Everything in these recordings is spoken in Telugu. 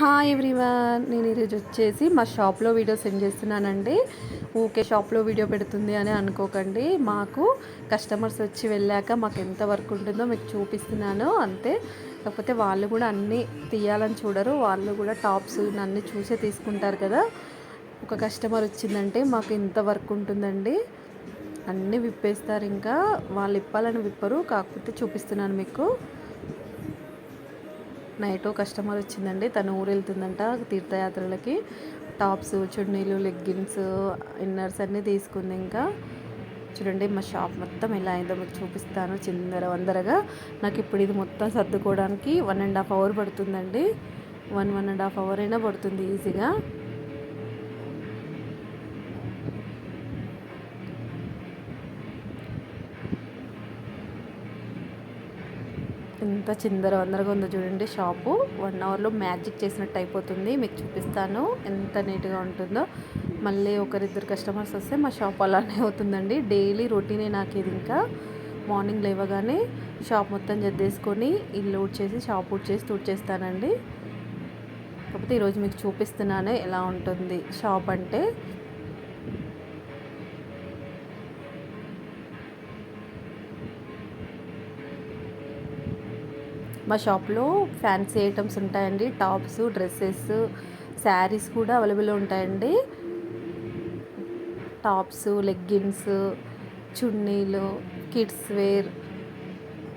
హాయ్ ఎవ్రీవన్ నేను ఈరోజు వచ్చేసి మా షాప్లో వీడియో సెండ్ చేస్తున్నానండి. ఊకే షాప్లో వీడియో పెడుతుంది అని అనుకోకండి. మాకు కస్టమర్స్ వచ్చి వెళ్ళాక మాకు ఎంత వర్క్ ఉంటుందో మీకు చూపిస్తున్నాను. అంతే. కాకపోతే వాళ్ళు కూడా అన్నీ తీయాలని చూడరు. వాళ్ళు కూడా టాప్స్ అన్నీ చూసే తీసుకుంటారు కదా. ఒక కస్టమర్ వచ్చిందంటే మాకు ఇంత వర్క్ ఉంటుందండి. అన్నీ విప్పేస్తారు ఇంకా. వాళ్ళు ఇప్పాలని విప్పరు. కాకపోతే చూపిస్తున్నాను మీకు. నైట్ కస్టమర్ వచ్చిందండి. తను ఊరు వెళ్తుందంట తీర్థయాత్రలకి. టాప్స్ చున్నీలు లెగ్గిన్స్ ఇన్నర్స్ అన్నీ తీసుకుంది ఇంకా. చూడండి మా షాప్ మొత్తం ఎలా అయిందో మీకు చూపిస్తాను చిందర వందరగా. నాకు ఇప్పుడు ఇది మొత్తం సర్దుకోవడానికి వన్ అండ్ హాఫ్ అవర్ పడుతుందండి. One one and half hour అయినా పడుతుంది ఈజీగా. ఎంత చిందర వందరగా ఉందో చూడండి షాపు. వన్ అవర్లో మ్యాజిక్ చేసినట్టు అయిపోతుంది. మీకు చూపిస్తాను ఎంత నీట్గా ఉంటుందో. మళ్ళీ ఒకరిద్దరు కస్టమర్స్ వస్తే మా షాప్ అలానే అవుతుందండి. డైలీ రొటీనే నాకు ఇది ఇంకా. మార్నింగ్ లేవగానే షాప్ మొత్తం జద్దేసుకొని ఇల్లు ఊడ్చేసి షాప్ ఊడ్చేసి తుడిచేస్తానండి. కాకపోతే ఈరోజు మీకు చూపిస్తున్నాను ఎలా ఉంటుంది. షాప్ అంటే మా షాప్లో ఫ్యాన్సీ ఐటమ్స్ ఉంటాయండి. టాప్స్ డ్రెస్సెస్ శారీస్ కూడా అవైలబుల్ ఉంటాయండి. టాప్స్ లెగ్గిన్స్ చున్నీలు కిడ్స్ వేర్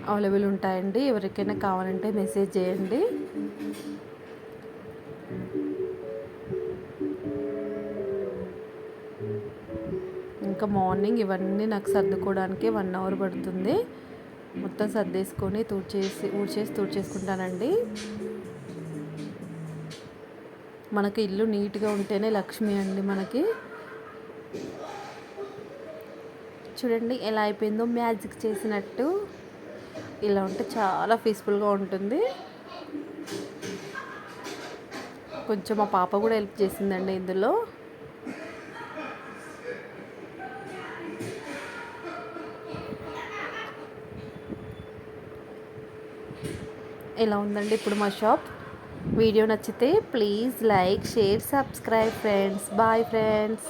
అవైలబుల్ ఉంటాయండి. ఎవరికైనా కావాలంటే మెసేజ్ చేయండి. ఇంకా మార్నింగ్ ఇవన్నీ నాకు సర్దుకోవడానికి వన్ అవర్ పడుతుంది. మొత్తం సర్దేసుకొని తూడ్చేసి ఊడ్చేసి తూడ్చేసుకుంటానండి. మనకి ఇల్లు నీట్గా ఉంటేనే లక్ష్మి అండి మనకి. చూడండి ఎలా అయిపోయిందో మ్యాజిక్ చేసినట్టు. ఇలా ఉంటే చాలా పీస్ఫుల్గా ఉంటుంది. కొంచెం మా పాప కూడా హెల్ప్ చేసిందండి ఇందులో. ఇలా ఉందండి ఇప్పుడు మా షాప్? వీడియో నచ్చితే please like share subscribe friends. Bye friends.